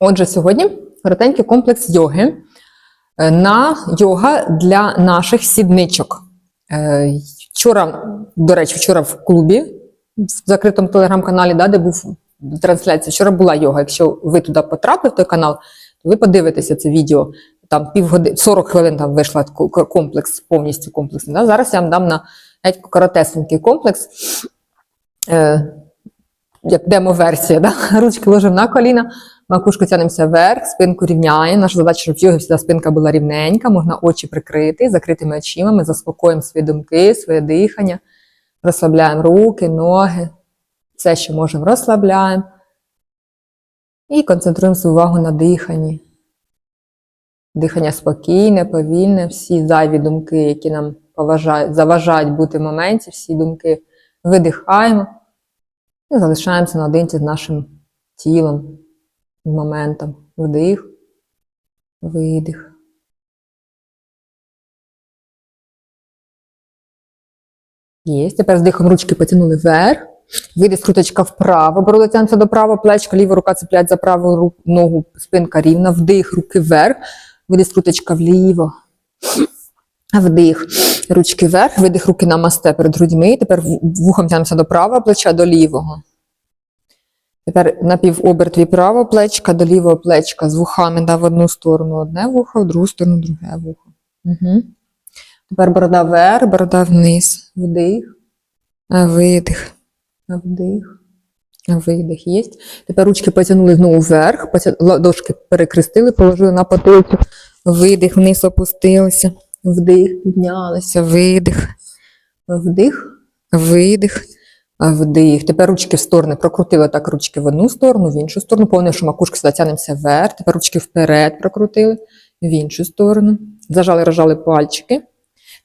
Отже, сьогодні коротенький комплекс йоги е, на йога для наших сідничок. Е, Вчора, до речі, вчора в клубі в закритому телеграм-каналі, да, де був трансляція, вчора була йога. Якщо ви туди потрапили в той канал, то ви подивитеся це відео. Там півгодини, 40 хвилин там вийшла комплекс, повністю комплексний. Да? Зараз я вам дам на геть коротесенький комплекс. Е, як демо-версія, да? ручки ложимо на коліна, макушку тянемося вверх, спинку рівняємо. Наша задача, щоб йоги всегда спинка була рівненька, можна очі прикрити, закритими очима. Ми заспокоїмо свої думки, своє дихання, розслабляємо руки, ноги, все, що можемо, розслабляємо. І концентруємо свою увагу на диханні. Дихання спокійне, повільне, всі зайві думки, які нам поважають, заважають бути в моменті, всі думки видихаємо. І залишаємося наодинці з нашим тілом, моментом. Вдих, видих. Є. Тепер з дихом ручки потягнули вверх. Видих скруточка вправо, борода тягнеться до правого плечка, ліва рука цепляється за праву ру- ногу, спинка рівна. Вдих, руки вверх. Видих скруточка вліво. Вдих, ручки вверх, видих руки на масте перед грудьми. Тепер вухом тягнемося до правого плеча, до лівого. Тепер напівоберт від правого плечка до лівого плечка з вухами да, в одну сторону одне вухо, в другу сторону друге вухо. Угу. Тепер борода вверх, борода вниз. Вдих, видих, вдих, видих. Є. Тепер ручки потягнули знову вверх, потя- ладошки перекрестили, положили на потилицю. Видих, вниз опустилися. Вдих, піднялися, видих, вдих, видих. А Вдих. Тепер ручки в сторони. Прокрутили так ручки в одну сторону, в іншу сторону. Повне, що макушки сюди вверх. Тепер ручки вперед прокрутили, в іншу сторону. Зажали, рожали пальчики.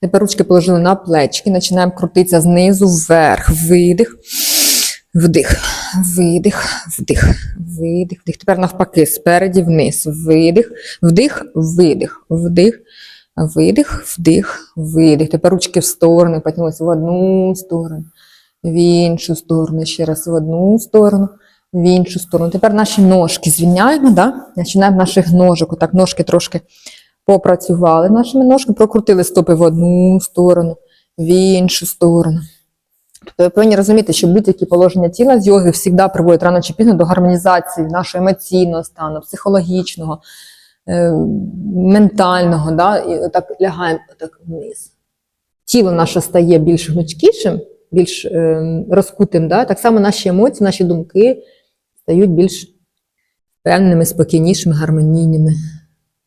Тепер ручки положили на плечки. Починаємо крутитися знизу вверх. Видих. Вдих, видих, вдих, видих, вдих. Тепер навпаки, спереді вниз. Видих, вдих, видих, вдих, видих, вдих, видих. Тепер ручки в сторони, потягнулися в одну сторону в іншу сторону, ще раз в одну сторону, в іншу сторону. Тепер наші ножки звільняємо, да? починаємо наших ножок. Отак ножки трошки попрацювали нашими ножками, прокрутили стопи в одну сторону, в іншу сторону. Тобто ви повинні розуміти, що будь-які положення тіла з йоги завжди приводять рано чи пізно до гармонізації нашого емоційного стану, психологічного, е, ментального. Да? І так лягаємо так вниз. Тіло наше стає більш гнучкішим, більш е, розкутим. Да? Так само наші емоції, наші думки стають більш певними, спокійнішими, гармонійними.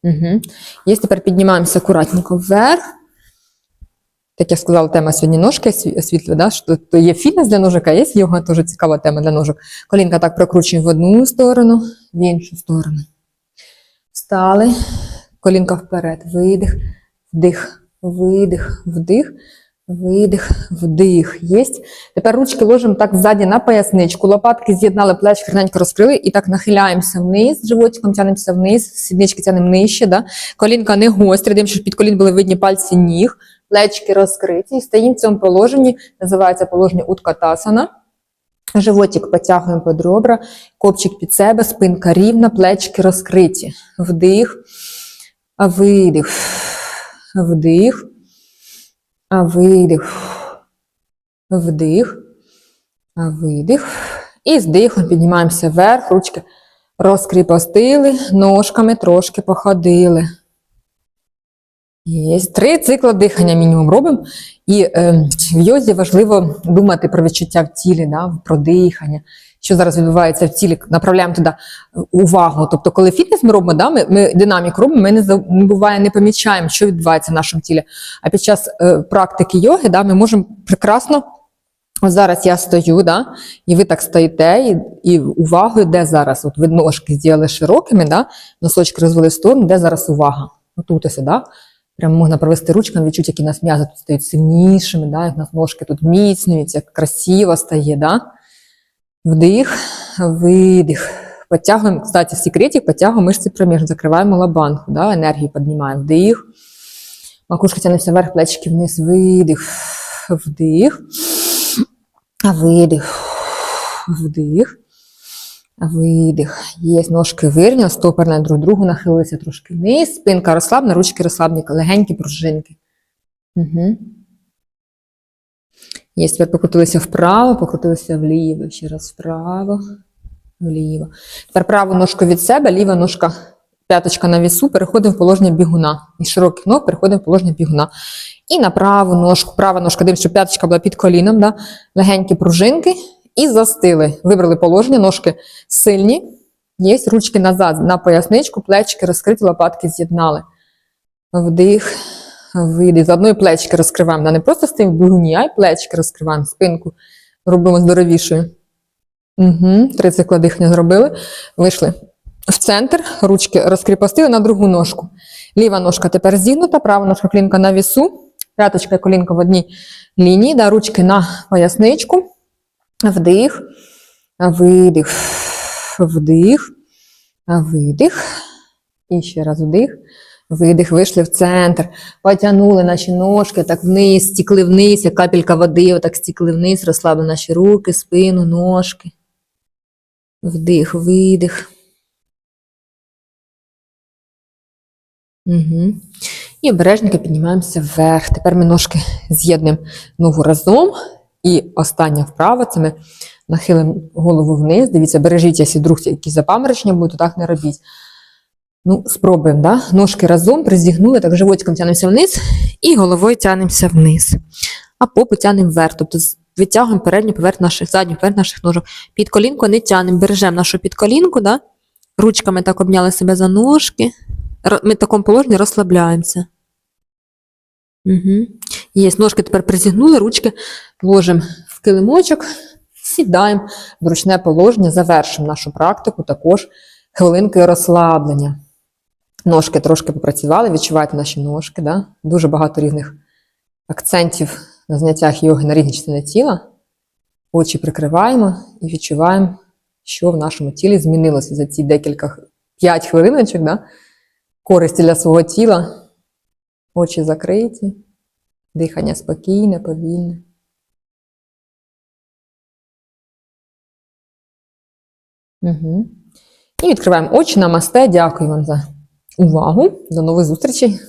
Угу. Є тепер піднімаємося акуратненько вверх. Так я сказала, тема сьогодні ножки осві- освітлює, да? що то є фітнес для ножок, а є йога, теж цікава тема для ножок. Колінка так прокручуємо в одну сторону, в іншу сторону. Встали, колінка вперед, видих, вдих, видих, вдих, видих, вдих. Єсть. Тепер ручки ложимо так ззаді на поясничку, лопатки з'єднали, плечі гарненько розкрили і так нахиляємося вниз, животиком тянемося вниз, сіднички тянемо нижче. Да? Колінка не гострі, дивимо, щоб під колін були видні пальці ніг, плечки розкриті. І стоїмо в цьому положенні, називається положення уткатасана. Животик потягуємо під ребра, копчик під себе, спинка рівна, плечки розкриті. Вдих, видих, вдих, видих, вдих, видих. І з дихом піднімаємося вверх, ручки розкріпостили, ножками трошки походили. Є. Три цикли дихання мінімум робимо. І е, в йозі важливо думати про відчуття в тілі, да, про дихання, що зараз відбувається в тілі, направляємо туди увагу. Тобто, коли фітнес ми робимо, да, ми, ми динаміку робимо, ми не, за- буває не помічаємо, що відбувається в нашому тілі. А під час е, практики йоги да, ми можемо прекрасно. Ось зараз я стою, да, і ви так стоїте, і, і увагу йде зараз. От ви ножки зробили широкими, да, носочки розвели в сторону, де зараз увага. Отут ось, да. Прямо можна провести ручками, відчути, які у нас м'язи тут стають сильнішими, да, як у нас ножки тут міцнюються, як красиво стає. Да? Вдих, видих. Підтягуємо, кстати, в секреті підтягуємо мишці проміж, закриваємо лабанку, да, енергію піднімаємо. Вдих. Макушка тягнеться вверх, плечики вниз, видих, вдих. Видих, вдих. Видих. Є ножки вирівняли, стопер на друг другу нахилилися трошки вниз, спинка розслаблена, ручки розслаблені, легенькі пружинки. Угу. Є, тепер покрутилися вправо, покрутилися вліво, ще раз вправо, вліво. Тепер праву ножку від себе, ліва ножка, п'яточка на вісу, переходимо в положення бігуна. Із широких ног переходимо в положення бігуна. І на праву ножку, права ножка, дивимося, щоб п'яточка була під коліном, да? легенькі пружинки. І застили. Вибрали положення, ножки сильні. Є ручки назад на поясничку, плечики розкриті, лопатки з'єднали. Вдих, видих. З одної плечки розкриваємо. Да, Не просто стоїмо в бігуні, а й плечки розкриваємо, спинку робимо здоровішою. Угу, три цикла дихання зробили. Вийшли в центр, ручки розкріпостили на другу ножку. Ліва ножка тепер зігнута, права ножка колінка на вісу, п'яточка і колінка в одній лінії, да, ручки на поясничку. Вдих, видих, вдих, видих. І ще раз вдих, видих, вийшли в центр, потягнули наші ножки так вниз, стікли вниз, як капелька води, отак стікли вниз, розслабили наші руки, спину, ножки. Вдих, видих. Угу. І обережненько піднімаємося вверх. Тепер ми ножки з'єднуємо ногу разом. І остання вправа це ми нахилимо голову вниз. Дивіться, бережіть, якщо вдруг якісь запаморочення будуть, то так не робіть. Ну, спробуємо, да? Ножки разом призігнули, так животиком тягнемося вниз і головою тягнемося вниз. А попу тягнемо вверх. Тобто витягуємо передню поверх наших, задню поверх наших ножок. Під колінку не тягнемо, бережемо нашу підколінку, да? ручками так обняли себе за ножки. Ми в такому положенні розслабляємося. Угу. Є, ножки тепер призігнули, ручки ложимо в килимочок, сідаємо в ручне положення, завершимо нашу практику також хвилинкою розслаблення. Ножки трошки попрацювали, відчуваєте наші ножки, да? дуже багато різних акцентів на заняттях йоги на різні частини тіла. Очі прикриваємо і відчуваємо, що в нашому тілі змінилося за ці декілька 5 хвилиночок, да? користі для свого тіла. Очі закриті, дихання спокійне, повільне. Угу. І відкриваємо очі. Намасте. Дякую вам за увагу. До нових зустрічей.